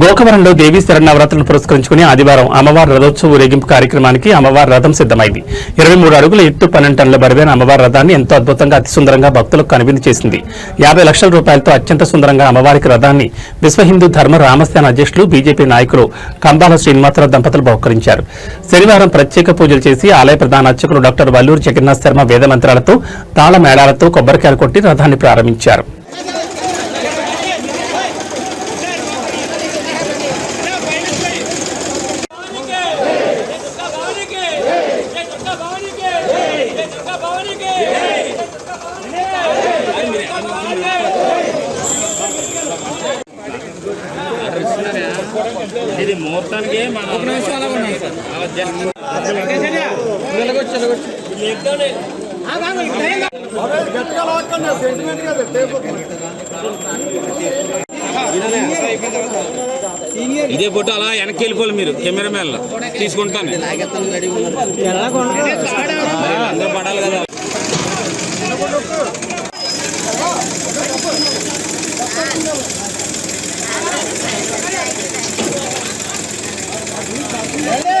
గోకవరంలో దేవీ శరన్నవరాత్రులను పురస్కరించుకుని ఆదివారం అమ్మవారి రథోత్సవ ఊరేగింపు కార్యక్రమానికి అమ్మవారి రథం సిద్దమైంది ఇరవై మూడు అడుగుల ఎత్తు పన్నెండు టన్నుల బరువైన అమ్మవారి రథాన్ని ఎంతో అద్భుతంగా అతి సుందరంగా భక్తులకు కనువిందు చేసింది. యాభై లక్షల రూపాయలతో అత్యంత సుందరంగా అమ్మవారికి రథాన్ని విశ్వ హిందూ ధర్మ రామస్థాన అధ్యక్షులు బీజేపీ నాయకులు కంబాల శ్రీనివాసరావు దంపతులు బహుకరించారు. శనివారం ప్రత్యేక పూజలు చేసి ఆలయ ప్రధాన అర్చకులు డాక్టర్ వల్లూరు జగన్నాథ్ శర్మ వేద మంత్రాలతో తాళ మేళాలతో కొబ్బరికాయలు కొట్టి రథాన్ని ప్రారంభించారు. ఇది ముహూర్తానికి మనం ఇదే ఫోటో అలా వెనక్కి వెళ్ళిపోవాలి మీరు కెమెరా మ్యాన్లో తీసుకుంటాను అందరూ పడాలి కదా. Hello.